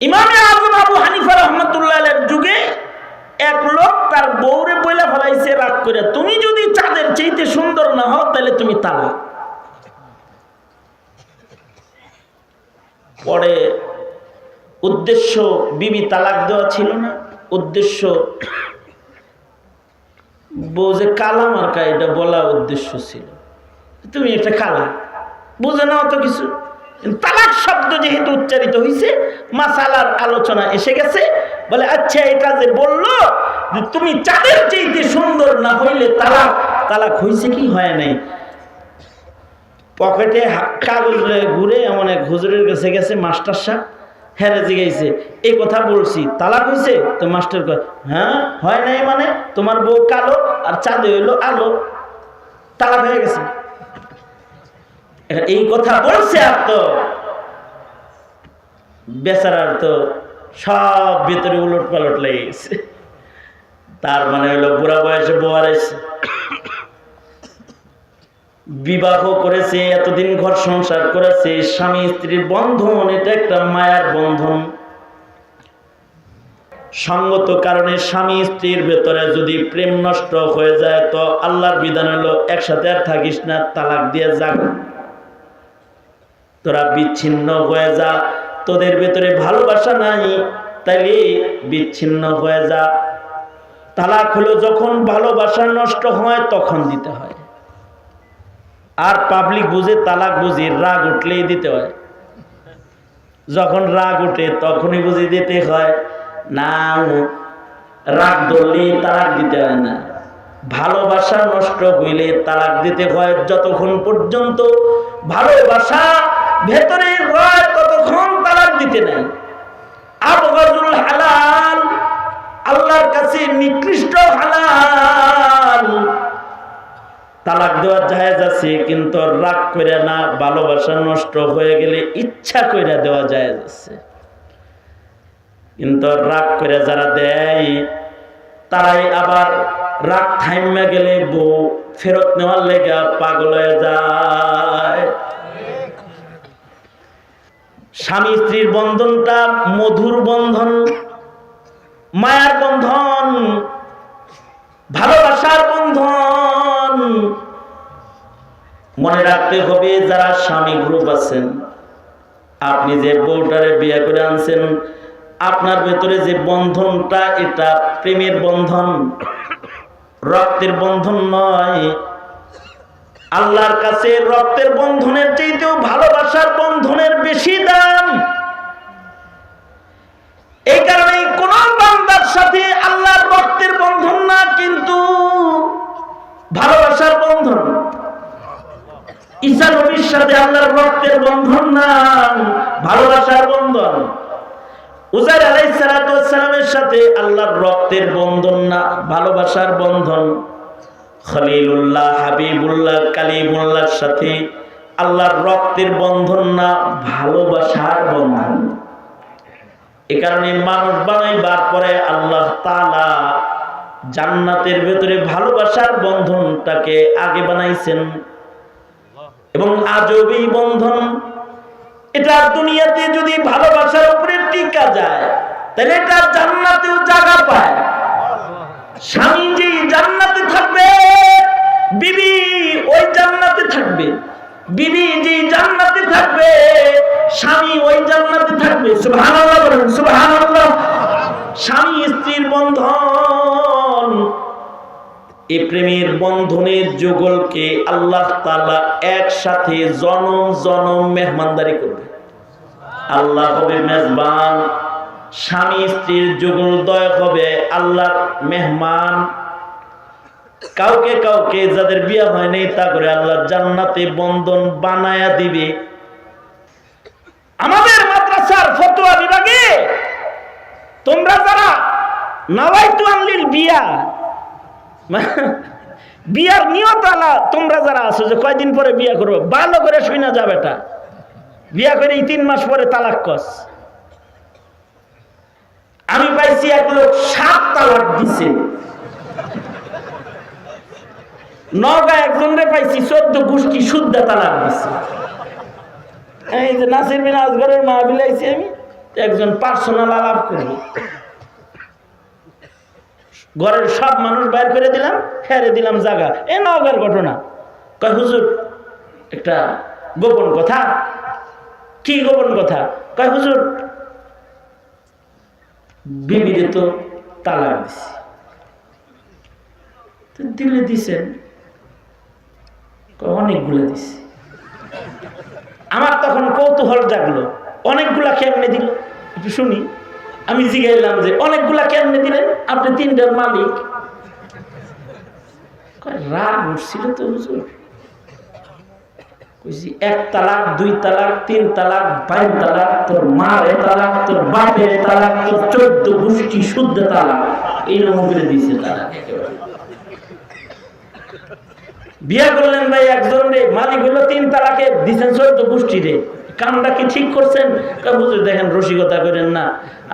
আজম আবু হানিফা রহমতুল্লাহ যুগে এক লোক তার বইলা ফেলাইছে, রাগ করে, তুমি যদি চাঁদের সুন্দর না হও, তাহলে তুমি তালা। পরে উদ্দেশ্য বিবি তালাক দেওয়া ছিল না। উদ্দেশ্য বউ যে কালা মার্কা, এটা বলা উদ্দেশ্য ছিল। তুমি একটা কালা, বুঝে নাও তো কিছু। তালাক শব্দ যেহেতু উচ্চারিত হয়েছে মাসালার আলোচনা এসে গেছে। বলে আচ্ছা এটা যে বলল যে তুমি চাঁদের চাইতে সুন্দর না হইলে তালাক তালাক হয়েছে কি হয় নাই? পকেটে কাগজ ঘুরে এমন এক হুজুরের কাছে গেছে, মাস্টার সাহেব হেরে জিগাইছে, এই কথা বলছি, তালাক হয়েছে তো মাস্টার কয় হ্যাঁ হয় নাই মানে তোমার বউ কালো আর চাঁদে হইল আলো। তালাক হয়ে গেছে। এই কথা বলছে আর তো। বেচারার তো সব ভেতরে উলট পালট লেগে গেছে তার মানে হলো বুড়া বয়সে বোয়ার বিবাহ করেছে, এতদিন ঘর সংসার করেছে, স্বামী স্ত্রীর বন্ধন, এটা একটা মায়ার বন্ধন। সঙ্গত কারণে স্বামী স্ত্রীর ভেতরে যদি প্রেম নষ্ট হয়ে যায়, তো আল্লাহর বিধান হলো একসাথে আর থাকিস না, তালাক দিয়ে যাক। তোরা বিচ্ছিন্ন হয়ে যা। তোদের ভেতরে ভালোবাসা নাই, তাইলে বিচ্ছিন্ন হয়ে যা। তালাক হলো যখন ভালোবাসা নষ্ট হয়, তখন দিতে হয়। আর পাবলিক বুঝে, তালাক বুঝে, রাগ উঠলেই দিতে হয়। যখন রাগ উঠে, তখনই বুঝে দিতে হয়। না, রাগ ধরলেই তালাক দিতে হয় না। ভালোবাসা নষ্ট হইলে তালাক দিতে হয়। যতক্ষণ পর্যন্ত ভালোবাসা ভেতরে রয় ততক্ষণ তালাক দিতে নাই। আবগাজুল হালাল, আল্লাহর কাছে নিকৃষ্ট হালাল। তালাক দেওয়ার জায়েজ আছে, কিন্তু রাগ করে না, ভালোবাসা নষ্ট হয়ে গেলে ইচ্ছা করে দেওয়া জায়েজ আছে। কিন্তু রাগ করে যারা দেয়, তারাই আবার রাগ থাইমে গেলে বউ ফেরত নেওয়ার লেগে পাগল হয়ে যায়। স্বামী স্ত্রীর বন্ধনটা মধুর বন্ধন, মায়ার বন্ধন, ভালোবাসার বন্ধন। মনে রাখতে হবে, যারা স্বামী গ্রুপ আছেন, আপনি যে বউটারে বিয়ে করে আনছেন, আপনার ভেতরে যে বন্ধনটা, এটা প্রেমের বন্ধন, রক্তের বন্ধন নয় আল্লাহর কাছে রক্তের বন্ধনের চাইতেও ভালোবাসার বন্ধনের বেশি দাম। এই কারণে কোন বান্দার সাথে আল্লাহর রক্তের বন্ধন না, কিন্তু ভালোবাসার বন্ধন। ঈসা নবীর সাথে আল্লাহর রক্তের বন্ধন না, ভালোবাসার বন্ধন। উজাইর আলাইসালামের সাথে আল্লাহর রক্তের বন্ধন না, ভালোবাসার বন্ধন। খলিলুল্লাহ, হাবিবুল্লাহ, কালিমুল্লাহর সাথে আল্লাহর রক্তের বন্ধন না, ভালোবাসার বন্ধন। এ কারণে মানুষ বানাইবার পরে আল্লাহ তালা জান্নাতের ভেতরে ভালোবাসার বন্ধনটাকে আগে বানাইছেন। এবং আজব বন্ধন, এটা দুনিয়াতে যদি ভালোবাসার উপরে টিকা যায়, তাহলে এটা জান্নাতেও জায়গা পায়। স্বামী যে থাকবে, বিবি ওই জান্নাতে থাকবে। বিবি যে জান্নাতে থাকবে, স্বামী ওই জান্নাতে থাকবে। সুবহানাল্লাহ বলেন, সুবহানাল্লাহ। স্বামী, স্ত্রীর বন্ধন। এই প্রেমের বন্ধনের যুগলকে আল্লাহ তাআলা একসাথে জনম জনম মেহমানদারি করবে। আল্লাহ হবে মেজবান, স্বামী, স্ত্রীর যুগলদয় হবে আল্লাহর মেহমান। কাউকে কাউকে যাদের বিয়ে হয়নি তা করে আল্লাহ জান্নাতে বন্ধন বানায়া দিবে। আমাদের মাদ্রাসার ফতোয়া বিভাগে তোমরা যারা নাওয়াইতু আনলিল বিয়া, বিয়ার নিয়ত আলা তোমরা যারা আছো যে কয়দিন পরে বিয়া করব, ভালো করে শুনা যাবে এটা বিয়া করে তিন মাস পরে তালাক কস। আমি পাইছি এক লোক সাত তালাক দিছে। নগা একজন রে পাইছি, চোদ্দ গোষ্ঠী শুদ্ধ তালাক দিছে। এই যে নাসির বিন আজগরের মা বিলাইছি আমি, একজন পার্সোনাল আলাপ করবে। ঘরের সব মানুষ বাইর করে দিলাম, ফেরে দিলাম জায়গা এ নওগার ঘটনা। কয়, হুজুর, একটা গোপন কথা। কি গোপন কথা? কয়, হুজুর, বিবিরে তো তালাক দিছি। দিলে দিছেন। অনেকগুলো দিছি। আমার তখন কৌতূহল জাগলো, অনেকগুলা কেমনে দিল? একটু শুনি। আমি জিগাইলাম যে, অনেকগুলা কেমনে দিলেন? আপনি তিনটার মালিক। রাগ উঠছিল তো হুজুর। এক তালাক, দুই তালাক, তিন তালাক বাইন তালাক, তোর মারে তালাক, তোর বাপের তালাক, তোর চোদ্দ গোষ্ঠী শুদ্ধ তালাক। এইরকম করে দিছে তালাক একেবারে বিয়া করলেন ভাই একজন রে, মালিক হলো তিন তালাকে দিচ্ছেন চোদ্দ গোষ্ঠী রে। কামটা কি ঠিক করছেন? হুজুর দেখেন, রসিকতা করেন না।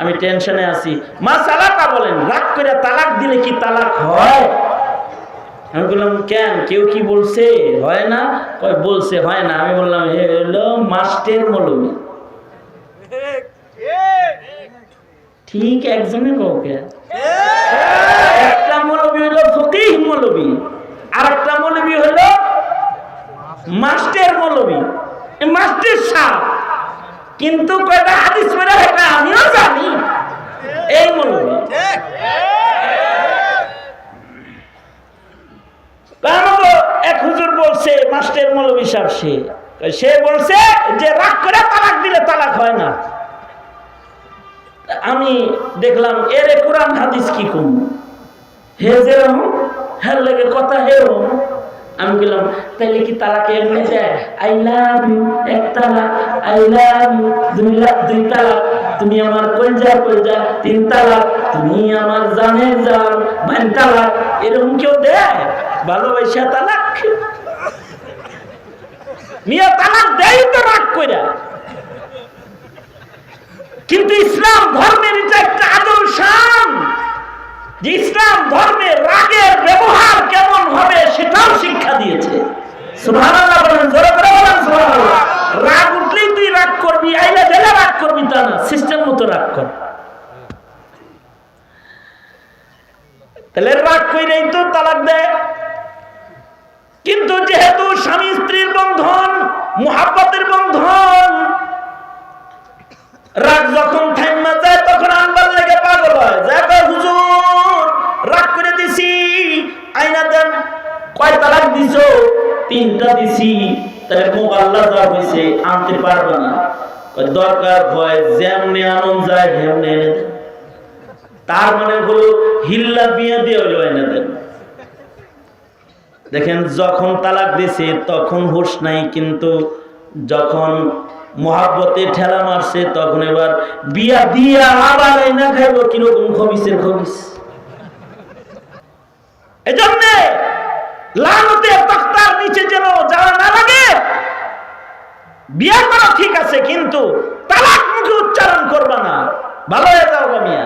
আমি টেনশনে আছি। মা তালাকা বলেন, রাগ করে তালাক দিলে কি তালাক হয়? আমি বললাম, কেন? কেউ কি বলছে? হয় না? কয়, বলছে, হয় না। আমি বললাম হে হলো মাস্টের মৌলবী। ঠিক একজনে কাউকে একটা মৌলবী হলো ফকিহ মৌলবী আর একটা মৌলবী হলো মাস্টার মৌলবী এ মাস্টার সাহ কিন্তু কয়টা হাদিস মেরে এটা আমিও জানি। এই হুজুর বলছে, মাস্টার সে। সে বলছে যে রাগ করে দিলে তালাক হয় না। আমি দেখলাম, এরে কোরআন হাদিস কি কম? হে লেগে কথা হেরম আমি বললাম, তাইলে কি তালাক এমনি যায় আই লাভ ইউ এক তালাক আই লাভ ইউ দুই লাখ দুই তালাক তুমি আমার কলজা কলজা, তিন তালাক তুমি আমার জানের জান বাইন তালাক এরকম কেউ দেয়? ভালোবাসা তালাক? মিয়া তালাক দেয় তো রাগ কইরা। কিন্তু ইসলাম ধর্মের এটা একটা আদর শান ইসলাম ধর্মে রাগের ব্যবহার কেমন হবে সেটাও শিক্ষা দিয়েছে। রাগ উঠলেই তুই রাগ করবি রাগ করবি তা না সিস্টেম মতো রাগ কর। তাহলে রাগ তো তালাক দেয়। কিন্তু যেহেতু স্বামী স্ত্রীর বন্ধন, মুহাব্বতের বন্ধন, রাগ যখন থাইমা যায়, তখন আনবার লেগে পাগল হয়, যায় কয় তালাক তিনটা দিছি। তাহলে যা হয়েছে আনতে পারবে না। দরকার হয় আনন্দ যায় এনে তার মানে হলো হিল্লা বিয়ে দিয়ে এনে দেন। দেখেন, যখন তালাক দিছে, তখন হুশ নাই, কিন্তু যখন মহাব্বতে ঠেলা মারছে, তখন এবার বিয়া দিয়া আবার না খাইব, কীরকম খবিসের খবিস? এজন্য তক্তার নিচে যেন যাওয়া না লাগে বিয়া করা ঠিক আছে, কিন্তু তালাক মুখে উচ্চারণ করবা না। ভালো হয়ে যাও মিয়া।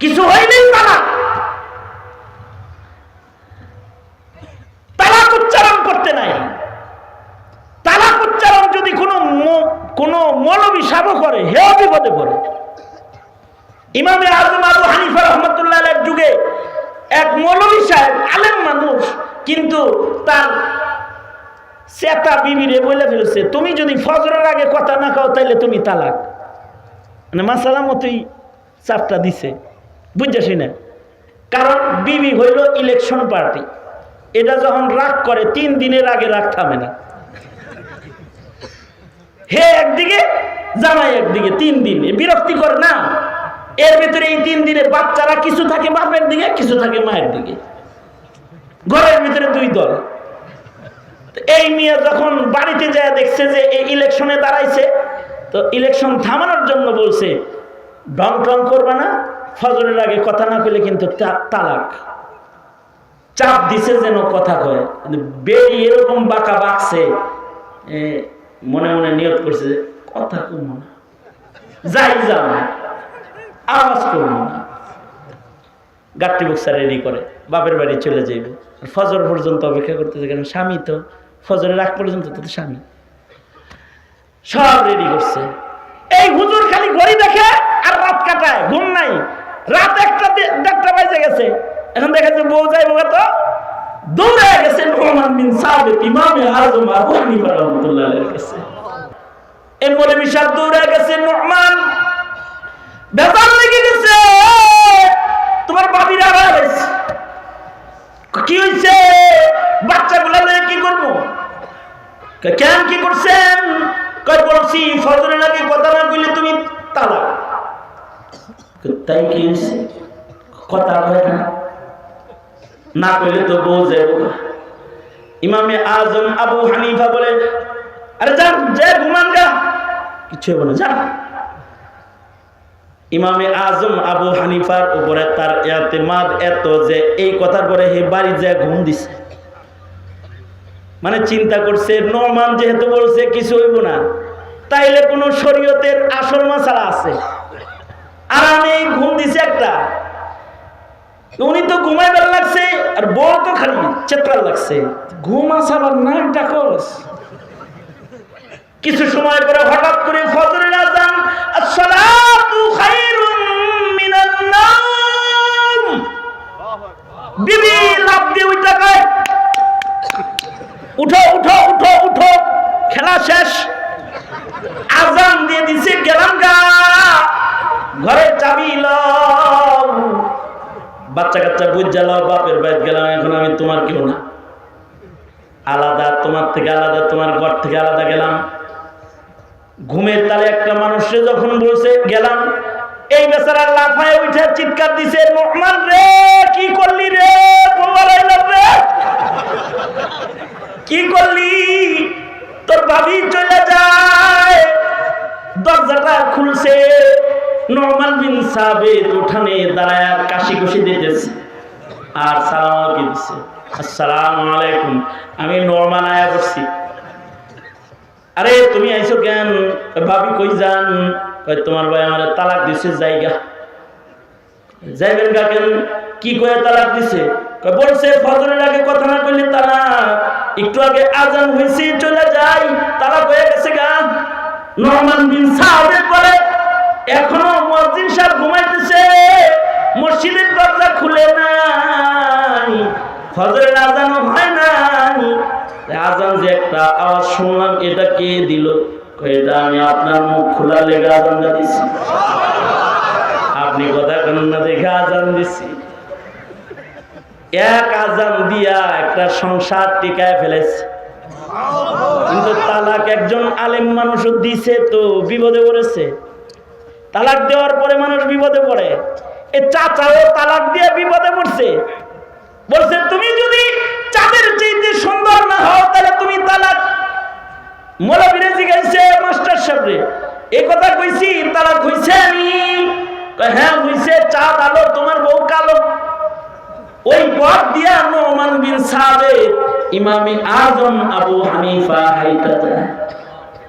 কিছু হয়নি তালাক? তালাক উচ্চারণ করতে নাই। তালাক উচ্চারণ যদি কোনো কোনো মৌলবী সাব করে, হেও বিপদে পড়ে। ইমামে আজম আবু হানিফা রহমতুল্লাহ যুগে এক মৌলবী সাহেব, আলেম মানুষ, কিন্তু তার সেতা বিবিরে বলে ফেলছে, তুমি যদি ফজরের আগে কথা না খাও তাইলে তুমি তালাক। মানে মাসালা মতোই চাপটা দিছে বুঝছিস না? কারণ বিবি হইল ইলেকশন পার্টি এটা যখন রাগ করে, তিন দিনের আগে রাগ থামে না। হে একদিকে, জামাই একদিকে, তিন দিন, এ বিরক্তিকর না এর ভিতরে এই তিন দিনে বাচ্চারা কিছু থাকে বাপের দিকে, কিছু থাকে মায়ের দিকে। ঘরের ভিতরে দুই দল। এই মেয়ে যখন বাড়িতে যায়, দেখছে যে এই ইলেকশনে দাঁড়াইছে, তো ইলেকশন থামানোর জন্য বলছে, ডং টং করবে না, ফজরের আগে কথা না কইলে কিন্তু তালাক। চাপ দিছে যেন কথা কয়। বেরি এরকম বাঁকা বাঁকছে মনে মনে নিয়োগ করছে কথা কমো না, যাই যাও। আওয়াজ করব না গাট্টি বক্সা রেডি করে, বাপের বাড়ি চলে যাইব। ফজর পর্যন্ত অপেক্ষা করতেছে কারণ স্বামী তো। ফজরের আগ পর্যন্ত তো স্বামী। সব রেডি করছে। এই হুজুর খালি ঘড়ি দেখে আর রাত কাটায়, ঘুম নাই। রাত একটা দেড়টা বাজে গেছে। এখন দেখা যাচ্ছে বউ যাইব তো দৌড়ে গেছে নোমান বিন সাবিত ইমামে আজম আবু হানিফা রাহমাতুল্লাহ আলাইহির কাছে। মৌলভী সাহেব দৌড়ে গেছে নোমান বেজার লেগে গেছে। তোমার বাবির হয়েছে কি হয়েছে? বাচ্চাগুলা নিয়ে কি করব? কেন কি করছেন? কয় বলছি ফজরের আগে কথা না কইলে তুমি কয়, তাই কি হয়েছে? কথা কয় না। না কইলে তো বউ যাব ইমামে আজম আবু হানিফা বলে আরে যান যে ঘুমান গা। কিছু বলে যান। ইমামে আজম আবু হানিফার উপরে তার এতেমাদ এত যে এই কথার পরে হে বাড়ি যায় ঘুম দিছে। মানে চিন্তা করছে নমান যেহেতু বলছে কিছু হইব না, তাইলে কোন শরীয়তের আসল মশালা আছে। আর আমি ঘুম দিছি একটা। উনি তো ঘুমাইবার লাগছে, আর বউ তো খালি চেতরার লাগছে। ঘুম আসাবার নাক ডাকস কিছু সময় পরে হঠাৎ করে ফজরের আজান, আসসালাতু খায়রুম বিবি লাভ দিয়ে উঠা কয় উঠো উঠো উঠো উঠো। খেলা শেষ। আজান দিয়ে দিছে, গেলাম গা। ঘরে চাবি বাচ্চা কাচ্চা বুঝ জ্বালাও বাপের বাইর গেলাম, এখন আমি তোমার কেউ না। আলাদা, তোমার থেকে আলাদা, তোমার ঘর থেকে আলাদা গেলাম। ঘুমের তালে একটা মানুষে যখন বলছে, গেলাম। এই বেচারা লাফায় উঠে চিৎকার দিছে নোমান রে, কি করলি রে? রে। কি করলি? তোর ভাবি চলে যায়। দরজাটা খুলছে নরমান বিন সাবেদ উঠানে দাঁড়ায় কাশি কুশি দিতেছে আর সালাম দিচ্ছে আসসালামু আলাইকুম, আমি নরমান আয়া করছি আরে, তুমি আইছো কেন? ভাবি কই যান? তোমার ভাই আমার তালাক দিছে জায়গা যাইবেন গা কেন? কি কয়ে তালাক দিছে? বলছে, ফজরের আগে কথা না কইলে তালাক। একটু আগে আজান হইছে, চলে যাই, তালাক হয়ে গেছে গা। নরমান বিন সাহাবেদ বলে এখনও মুয়াজ্জিন সাহেব ঘুমাইতেছে। মসজিদের দরজা খুলে নাই, ফজরের আজানও হয় নাই। আজান যে একটা আওয়াজ শুনলাম, এটা কে দিল? এটা আমি আপনার মুখ খোলা লেগে আজানটা দিছি। আপনি কথা কেন না, দেখে আজান দিছি। এক আজান দিয়া একটা সংসার টিকায় ফেলেছে। কিন্তু তালাক একজন আলেম মানুষও দিছে তো বিপদে পড়েছে। তালাক দেওয়ার পরে মানুষ বিপদে পড়ে। এ চাচাও তালাক দিয়ে বিপদে পড়ছে। বলছে, তুমি যদি চাঁদের চাইতে সুন্দর না হও তাহলে তুমি তালাক। মোলাবিরে জিজ্ঞাসা মাস্টার সাহেবরে, এই কথা কইছি, তালাক হইছে আমি হ্যাঁ হইছে, চাঁদ আলো, তোমার বউ কালো। ওই পথ দিয়া নোমান বিন সাবেদ ইমামে আজম আবু হানিফা যায়।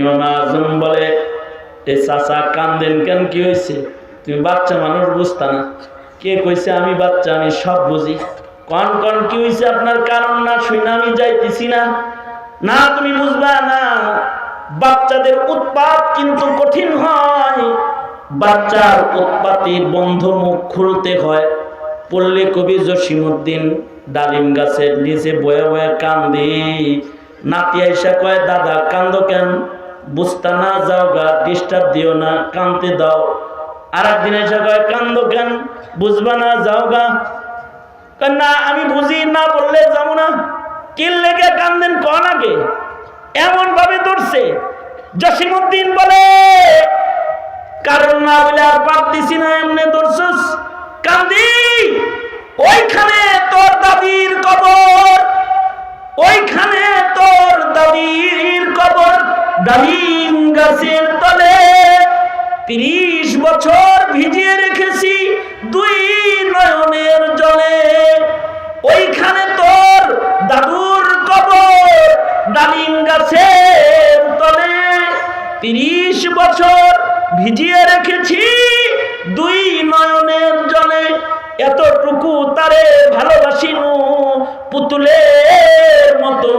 ইমাম আজম বলে, এ চাচা কান্দেন কেন? কি হয়েছে তুমি বাচ্চা মানুষ বুঝতা না। কে কইছে আমি বাচ্চা, আমি সব বুঝি। কন কন, কি হয়েছে আপনার কারণ না শুই না আমি যাইতেছি না। না, তুমি বুঝবা না, বাচ্চাদের উৎপাত কিন্তু কঠিন হয়। বাচ্চার উৎপাতে বন্ধ মুখ খুলতে হয়। পল্লী কবি জসিমুদ্দিন ডালিম গাছের নিচে বয়ে বয়ে কান্দি। নাতি আইসা কয়, দাদা, কান্দ কেন? বুঝতা না, যাও গা ডিস্টার্ব দিও না, কানতে দাও। আর একদিন এসে কয়, কান্দ কেন? বুঝবা না, যাও গা। না আমি বুঝি না, বললে যাব না। কিল লেগে কান্দেন, কন আগে? এমন ভাবে ধরছে জসিমুদ্দিন বলে, কারণ না বলে আর পারতেছি না, এমনি ধরছস কান্দি, ওইখানে তোর দাদির কবর। ওইখানে তোর দাদির কবর। ডালিম গাছের তলে তিরিশ বছর ভিজিয়ে রেখেছি দুই নয়নের জলে। ওইখানে তোর দাদুর কবর, ডালিম গাছের তলে। তিরিশ বছর ভিজিয়ে রেখেছি দুই নয়নের জলে। এতটুকু তারে ভালোবাসিনু পুতুলের মতো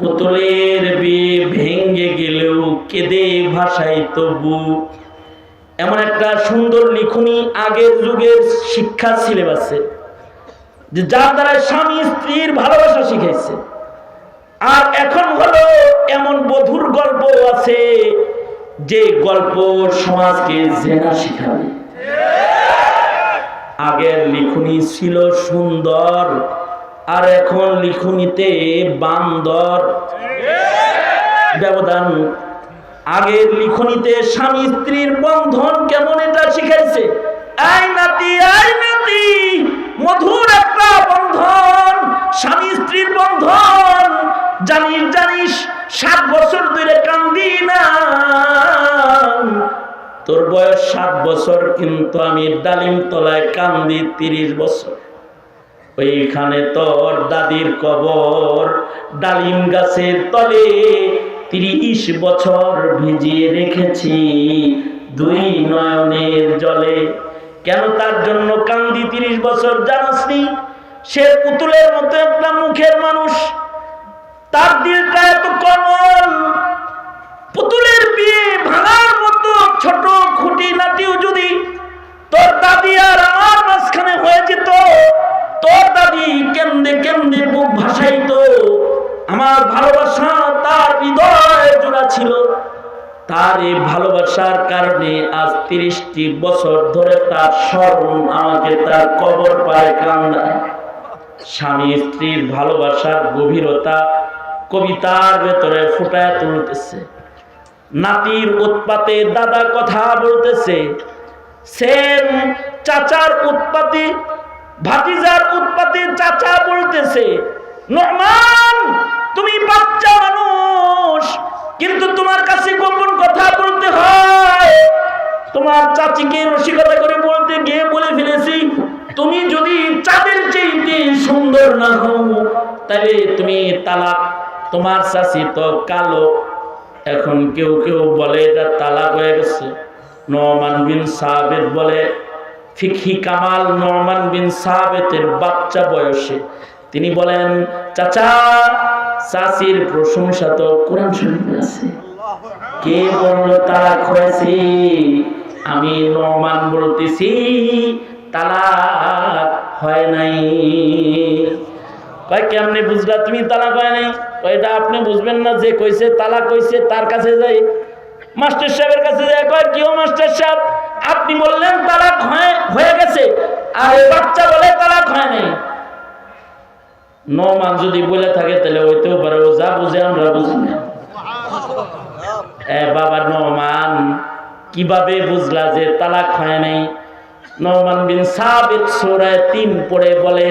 পুতুলের বিয়ে ভেঙ্গে গেলেও কেঁদে ভাষায় তবু। এমন একটা সুন্দর লিখুনি আগের যুগের শিক্ষা সিলেবাসে। যে যার দ্বারা স্বামী স্ত্রীর ভালোবাসা শিখাইছে আর এখন হলো এমন বধুর গল্প আছে যে গল্প সমাজকে জেনা শিখাবে। আগের লিখুনি ছিল সুন্দর, আর এখন লিখুনিতে বান্দর। ব্যবধান, আগের লিখনিতে স্বামী স্ত্রীর বন্ধন কেমন এটা শিখাইছে? আই নাতি আই নাতি! তোর বয়স সাত বছর, কিন্তু আমি ডালিম তলায় কান্দি তিরিশ বছর। ওইখানে তোর দাদির কবর ডালিম গাছের তলে তিরিশ বছর ভিজিয়ে রেখেছি দুই নয়নের জলে। কেন তার জন্য কান্দি তিরিশ বছর জানাসনি সে পুতুলের মতো একটা মুখের মানুষ। তার দিলটা এত কমল ছোট খুঁটি নাটিও যদি তোর দাদি আর আমার মাঝখানে হয়ে যেত, তোর দাদি কেমনে কেমনে বুক ভাসাইতো? আমার ভালোবাসা তার হৃদয় জোড়া ছিল। তার এই ভালোবাসার কারণে আজ তিরিশটি বছর ধরে তার স্মরণ আমাকে তার কবর পায় কান্দায়। স্বামী স্ত্রীর ভালোবাসার গভীরতা কবিতার ভেতরে ফুটায় তুলতেছে। নাতির উৎপাতে দাদা কথা বলতেছে, সেম চাচার উৎপাতে, ভাতিজার উৎপাতে চাচা বলতেছে নরমান তুমি বাচ্চা মানুষ, কিন্তু তোমার কাছে গোপন কথা বলতে হয়। তোমার চাচিকে রসিকতা করে বলতে গিয়ে বলে ফেলেছি, তুমি যদি চাঁদের চেয়ে সুন্দর না হও, তাহলে তুমি তালাক, তোমার চাচি তো কালো এখন কেউ কেউ বলে এটা তালাক হয়ে গেছে। নমান বিন সাহাবেদ বলে, ফিকহি কামাল নরমান বিন সাহাবেতের বাচ্চা বয়সে। তিনি বলেন, চাচা, চাচির প্রশংসা তো কোরআন শরীফে আছে। কে বলল তালাক হয়েছে? আমি নরমান বলতেছি, তালাক হয় নাই। কয়, কেমনে বুঝলা? তুমি হয় নাই? আপনি বুঝবেন না, যে কইছে তালাক কইছে, তার কাছে যাই। মাস্টার সাহেবের কাছে যায় কয় মাস্টার সাহেব? আপনি বললেন তালাক হয়ে গেছে। আর বাচ্চা বলে তালাক হয় নাই। নমান যদি বলে থাকে, তাহলে হইতেও পারে, ও যা বুঝে, আমরা বুঝি না। বাবা নমান, কীভাবে বুঝলা যে তালাক হয় নাই? নমান বিন সাবিত সূরায় তিন পড়ে বলে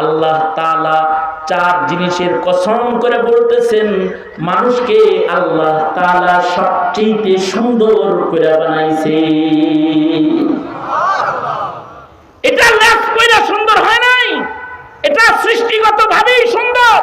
আল্লাহ তালা চার জিনিসের কসম করে বলতেছেন, মানুষকে আল্লাহ তালা সবচেয়ে সুন্দর করে বানাইছে। এটা লেখ সুন্দর হয় নাই, এটা সৃষ্টিগত ভাবেই সুন্দর।